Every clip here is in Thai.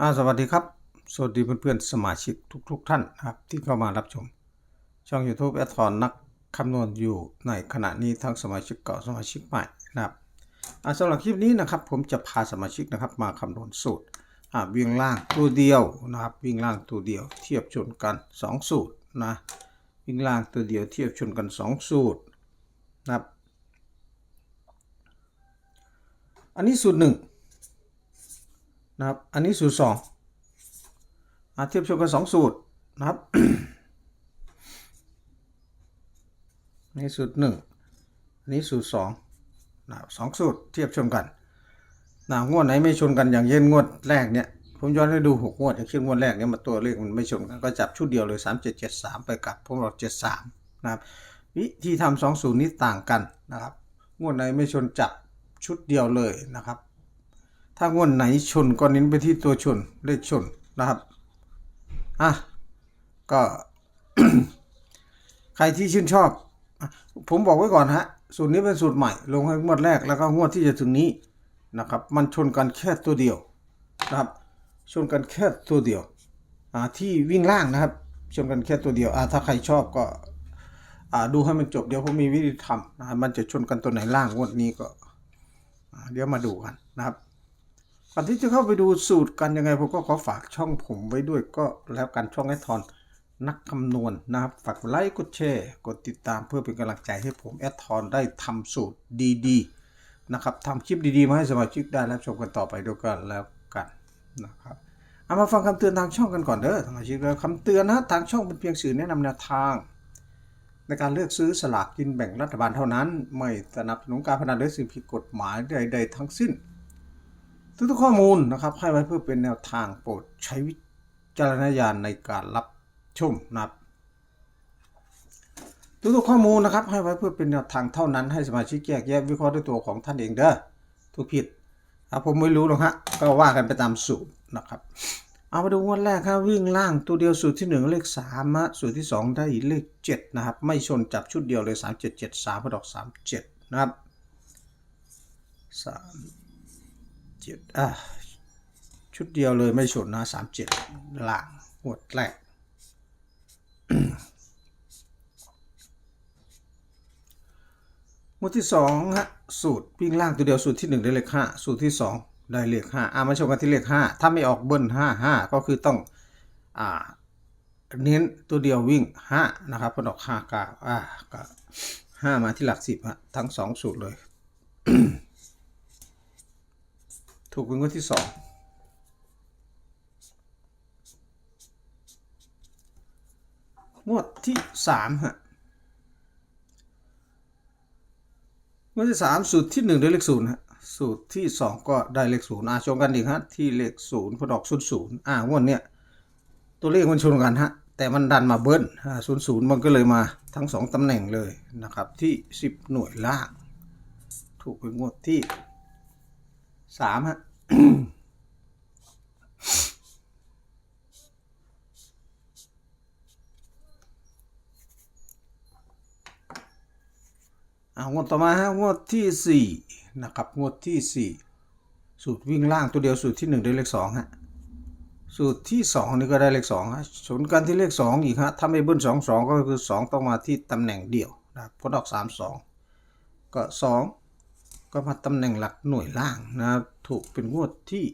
อ่าสวัสดีครับ สวัสดีเพื่อนๆ สมาชิกทุก ๆ ท่านนะครับ ที่เข้ามารับชม ช่อง YouTube แอดทอนนักคำนวณอยู่ในขณะนี้ทั้งสมาชิกเก่าสมาชิกใหม่นะครับอ่าสำหรับคลิปนี้นะครับ ผมจะพาสมาชิกนะครับ มาคำนวณสูตรอ่าวิ่งล่างตัวเดียวนะครับ วิ่งล่างตัวเดียวเทียบชนกัน 2 สูตรนะวิ่งล่างตัวเดียวเทียบชนกัน 2 สูตรนะครับ อันนี้สูตรห นะครับ อันนี้สูตรสองอะเทียบชนกันสองสูตรนะครับนนี้สูตรหนึ่งอันนี้สูตรสองนะสองสูตรเทียบชนกันนะงวดไหนไม่ชนกันอย่างเช่นงวดแรกเนี่ยผมย้อนให้ดูหกงวดอย่างเช่นงวดแรกเนี่ยมาตัวเลขมันไม่ชนกันก็จับชุดเดียวเลยสามเจ็ดเจ็ดสามไปกับพวกเราเจ็ดสามนะครับวิธีทำสองสูตรนี้ต่างกันนะครับงวดไหนไม่ชนจับชุดเดียวเลยนะครับ ถ้างวดไหนชนก็เน้นไปที่ตัวชนเลขชนนะครับอะก็ ใครที่ชื่นชอบ ผมบอกไว้ก่อนฮะ สูตรนี้เป็นสูตรใหม่ ลงให้งวดแรกแล้วก็งวดที่จะถึงนี้นะครับ มันชนกันแค่ตัวเดียวนะครับ ชนกันแค่ตัวเดียวอ่าที่วิ่งล่างนะครับ ชนกันแค่ตัวเดียวอ่าถ้าใครชอบก็อ่าดูให้มันจบเดี๋ยวผมมีวิธีทำนะมันจะชนกันตัวไหนล่างงวดนี้ก็อ่าเดี๋ยวมาดูกันนะครับ ก่อนที่จะเข้าไปดูสูตรกันยังไงผมก็ขอฝากช่องผมไว้ด้วยก็แล้วกันช่องไอทอนนักคำนวณนะครับ ฝากกดไลค์กดแชร์กดติดตามเพื่อเป็นกำลังใจให้ผมแอดทอนได้ทำสูตรดีๆนะครับทำคลิปดีๆ มาให้สมาชิกได้รับชมกันต่อไปด้วยกันแล้วกันนะครับเอามาฟังคำเตือนทางช่องกันก่อนเด้อสมาชิกแล้วคำเตือนนะทางช่องเป็นเพียงสื่อแนะนำแนวทาง ในการเลือกซื้อสลากกินแบ่งรัฐบาลเท่านั้น ไม่สนับสนุนการพนันหรือสิ่งผิดกฎหมายใดๆทั้งสิ้น ทุกๆข้อมูลนะครับให้ไว้เพื่อเป็นแนวทางโปรดใช้วิจารณญาณในการรับชมนะครับทุกๆข้อมูลนะครับให้ไว้เพื่อเป็นแนวทางเท่านั้นให้สมาชิกแยกแยะวิเคราะห์ด้วยตัวของท่านเองเด้อทุกผิดถ้าผมไม่รู้หรอกฮะก็ว่ากันไปตามสูตรนะครับ เอามาดูงวดแรกครับวิ่งล่างตัวเดียวสูตรที่หนึ่งเลขสามฮะสูตรที่สองได้เลขเจ็ดนะครับ ไม่ชนจับชุดเดียวเลยสามเจ็ดเจ็ดสามพอดอกสามเจ็ดนะครับสาม เจ็ดอะชุดเดียวเลยไม่ชนนะสามเจ็ดหล่างหมวดแรกหมวดที่สองฮะสูตรวิ่งล่างตัวเดียวสูตรที่หนึ่งได้เลขห้าสูตรที่สองได้เลขห้าอ่ามาชมกันที่เลขห้าถ้าไม่ออกเบิ้ลห้าห้าก็คือต้องอ่าเน้นตัวเดียววิ่งห้านะครับพออกห้าก้าอ่าก็ห้ามาที่หลักสิบฮะทั้งสองสูตรเลย ถูกเป็นงวดที่สองงวดที่สามฮะงวดที่สามสูตรที่หนึ่งได้เลขศูนย์ฮะสูตรที่สองก็ได้เลขศูนย์อะชมกันอีกฮะที่เลขศูนย์พอดอกศูนย์ศูนย์อ่างวดเนี้ยตัวเลขมันชนกันฮะแต่มันดันมาเบิ้ลศูนย์ศูนย์มันก็เลยมาทั้งสองตำแหน่งเลยนะครับที่สิบหน่วยล่าง ถูกเป็นงวดที่ สามฮะอ่างวดต่อมาฮะงวดที่สี่นะครับงวดที่สี่สูตรวิ่งล่างตัวเดียวสูตรที่หนึ่งได้เลขสองฮะสูตรที่สองนี่ก็ได้เลขสองฮะชนกันที่เลขสองอีกฮะถ้าไม่เบิ้ลสองสองก็คือสองต้องมาที่ตำแหน่งเดียวนะครับพออกสามสองก็สอง ก็มาตำแหน่งหลักหน่วยล่างนะครับ ถูกเป็นงวดที่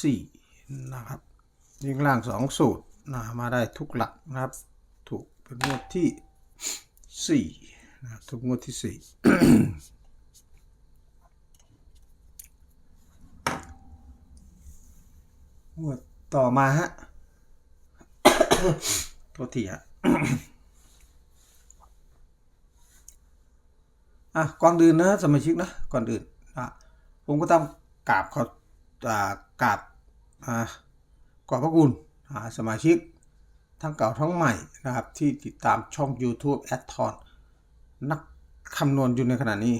สี่นะครับวิ่งล่างสองสูตรนะมาได้ทุกหลักนะครับ ถูกเป็นงวดที่สี่นะทุกงวดที่สี่งวดต่อมาฮะโทษทีฮะ อะก่อนอื่นนะสมาชิกนะก่อนอื่นอะผมก็ต้องกราบขอ่ากราบอ่าขอบพระคุณอ่าสมาชิกทั้งเก่าทั้งใหม่นะครับที่ติดตามช่อง YouTube แอดทอนนักคำนวณอยู่ในขณะนี้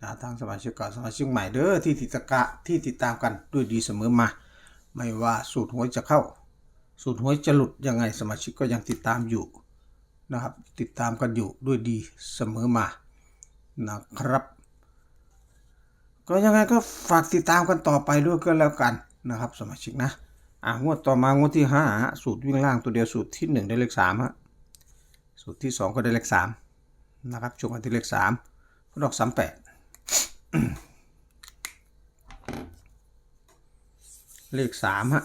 นะทั้งสมาชิกเก่าสมาชิกใหม่เด้อที่ติดตกะที่ติดตามกันด้วยดีเสมอมา ไม่ว่าสูตรหวยจะเข้า สูตรหวยจะหลุดยังไงสมาชิกก็ยังติดตามอยู่นะครับติดตามกันอยู่ด้วยดีเสมอมา นะครับ ก็ยังไงก็ฝากติดตามกันต่อไปด้วยก็แล้วกันนะครับ สมาชิกนะอ่างวดต่อมางวดที่ห้าสูตรวิ่งล่างตัวเดียวสูตรที่หนึ่งได้เลขสามฮะสูตรที่สองก็ได้เลขสามนะครับชมกันที่เลขสามก็ดอกสามแปดเลขสามฮะ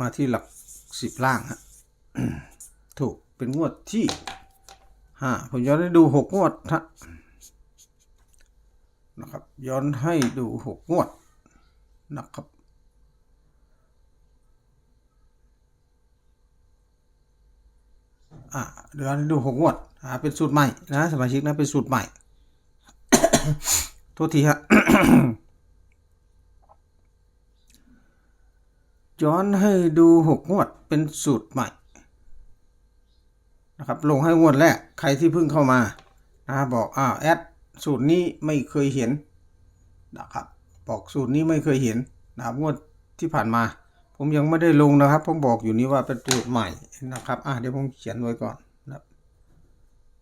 มาที่หลักสิบล่างฮะถูกเป็นงวดที่ ห้าผมย้อนให้ดูหกงวดฮะนะครับ ย้อนให้ดูหกงวดนะครับอ่าเดี๋ยวให้ดูหกงวดอ่าเป็นสูตรใหม่นะสมาชิกนะเป็นสูตรใหม่ โทษทีฮะย้อนให้ดูหกงวดเป็นสูตรใหม่ นะครับลงให้งวดแรกใครที่เพิ่งเข้ามานะบอกอ้าวแอดสูตรนี้ไม่เคยเห็นนะครับบอกสูตรนี้ไม่เคยเห็นนะครับงวดที่ผ่านมา ผมยังไม่ได้ลงนะครับ ผมบอกอยู่นี้ว่าเป็นสูตรใหม่นะครับอะเดี๋ยวผมเขียนไว้ก่อนนะครับ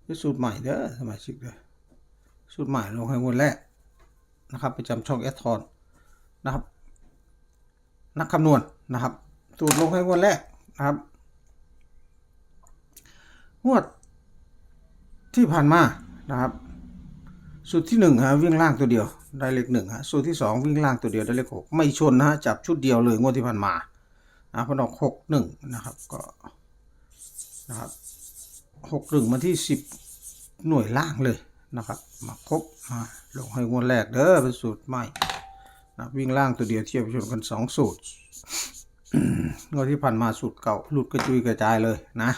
เป็นสูตรใหม่เด้อสมาชิกเด้อสูตรใหม่ลงให้งวดแรกนะครับประจำช่องแอดทอนนะครับ นักคำนวณนะครับ สูตรลงให้งวดแรกนะครับ งวดที่ผ่านมานะครับสูตรที่หนึ่งฮะวิ่งล่างตัวเดียวได้เลขหนึ่งฮะสูตรที่สองวิ่งล่างตัวเดียวได้เลขหกไม่ชนนะฮะจับชุดเดียวเลยงวดที่ผ่านมานะพอดอกหกหนึ่งนะครับก็นะครับหกหนึ่งมาที่สิบหน่วยล่างเลยนะครับ มาครบมาลงให้งวดแรกเด้อเป็นสูตรใหม่นะวิ่งล่างตัวเดียวเทียบชนกันสองสูตรงวดที่ผ่านมาสูตรเก่าหลุดกระจุยกระจายเลยนะ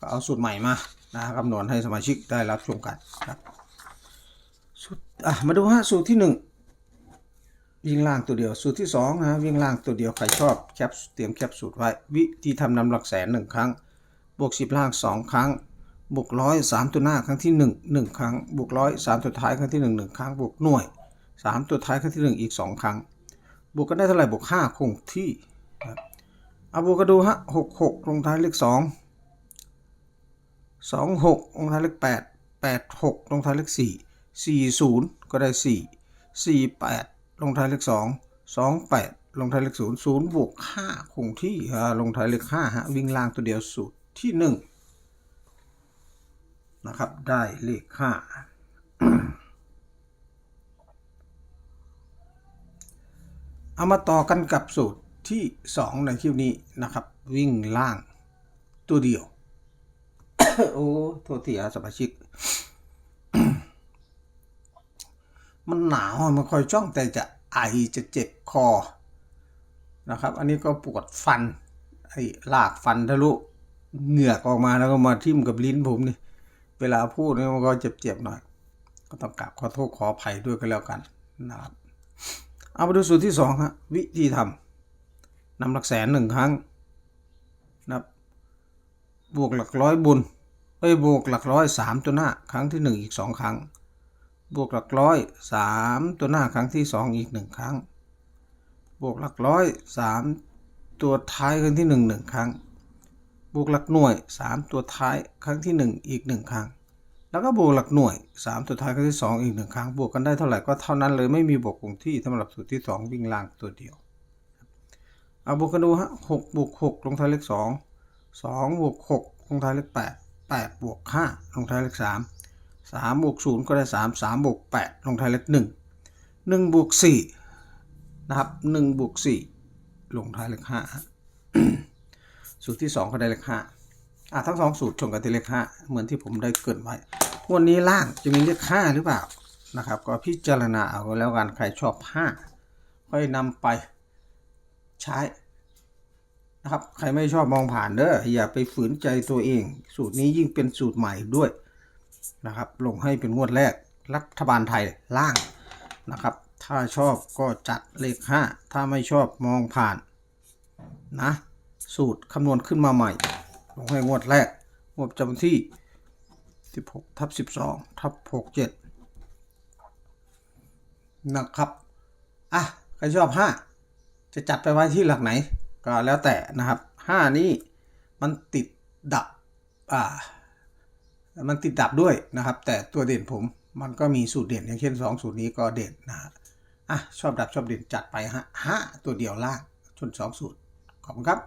ก็เอาสูตรใหม่มานะคำนวณให้สมาชิกได้รับชมกันครับสูตรอะมาดูฮะสูตรที่หนึ่งวิ่งล่างตัวเดียว สูตรที่สองนะวิ่งล่างตัวเดียวใครชอบแคปเตรียมแคปสูตรไว้ วิธีทำนำหลักแสนหนึ่งครั้ง บวกสิบล่างสองครั้ง บวกร้อยสามตัวหน้าครั้งที่หนึ่งหนึ่งครั้ง บวกร้อยสามตัวท้ายครั้งที่หนึ่งหนึ่งครั้ง บวกหน่วยสามตัวท้ายครั้งที่หนึ่งอีกสองครั้ง บวกกันได้เท่าไหร่บวกห้าคงที่ครับเอาบวกกันดูฮะหกหกลงท้ายเลขสอง สองหกลงท้ายเลขแปดแปดหกลงท้ายเลขสี่สี่ศูนย์ก็ได้สี่สี่แปดลงท้ายเลขสองสองแปดลงท้ายเลขศูนย์ศูนย์บวกห้าคงที่ลงท้ายเลขห้าฮะวิ่งล่างตัวเดียวสูตรที่หนึ่งนะครับได้เลขห้าเอามาต่อกันกับสูตรที่ 2 ในคลิปนี้นะครับ วิ่งล่างตัวเดียว โอ้โทษทีอาสมาชิก มันหนาวมันคอยจ้องแต่จะไอจะเจ็บคอนะครับ อันนี้ก็ปวดฟัน ไอ้ลากฟันทะลุเหงือกออกมาแล้วก็มาทิ่มกับลิ้นผมนี่ เวลาพูดเนี่ยมันก็เจ็บๆหน่อย ก็ต้องกราบขอโทษขออภัยด้วยกันแล้วกันนะครับเอามาดูสูตรที่สองฮะวิธีทำนำหลักแสนหนึ่งครั้งนะครับบวกหลักร้อยบุญ เอ้ยบวกหลักร้อยสามตัวหน้าครั้งที่หนึ่งอีกสองครั้ง บวกหลักร้อยสามตัวหน้าครั้งที่สองอีกหนึ่งครั้ง บวกหลักร้อยสามตัวท้ายครั้งที่หนึ่งหนึ่งครั้ง บวกหลักหน่วยสามตัวท้ายครั้งที่หนึ่งอีกหนึ่งครั้ง แล้วก็บวกหลักหน่วย3ตัวท้ายครั้งที่2อีกหนึ่งครั้ง บวกกันได้เท่าไหร่ก็เท่านั้นเลยไม่มีบวกคงที่สำหรับสูตรที่2วิ่งล่างตัวเดียวเอาบวกกันดูฮะหกบวกหกลงท้ายเลขสองสองบวกหกลงท้ายเลขแปด แปดบวกห้าลงท้ายเลขสามสามบวกศูนย์ก็ได้สามสามบวกแปดลงท้ายเลขหนึ่งหนึ่งบวกสี่นะครับหนึ่งบวกสี่ลงท้ายเลขห้าสูตรที่สองก็ได้เลขห้าอะทั้งสองสูตรชนกันที่เลขห้าเหมือนที่ผมได้เกรินไว้ วันนี้ล่างจะมีเลขห้าหรือเปล่านะครับ ก็พิจารณาเอาแล้วกันใครชอบห้าค่อยนำไปใช้ นะครับ ใครไม่ชอบมองผ่านเด้ออย่าไปฝืนใจตัวเอง สูตรนี้ยิ่งเป็นสูตรใหม่ด้วยนะครับ ลงให้เป็นงวดแรก รัฐบาลไทยล่างนะครับ ถ้าชอบก็จัดเลขห้าถ้าไม่ชอบมองผ่านนะสูตรคำนวณขึ้นมาใหม่ ลงให้งวดแรก งวดจำที่ 16ทับ12ทับ67นะครับ อะ ใครชอบ 5 จะจัดไปไว้ที่หลักไหน ก็แล้วแต่นะครับ5นี้มันติดดับอ่ามันติดดับด้วยนะครับ แต่ตัวเด่นผมมันก็มีสูตรเด่นอย่างเช่น2สูตรนี้ก็เด่นนะอะชอบดับชอบเด่นจัดไปฮะห้าตัวเดียวล่างชน2สูตรขอบคุณครับ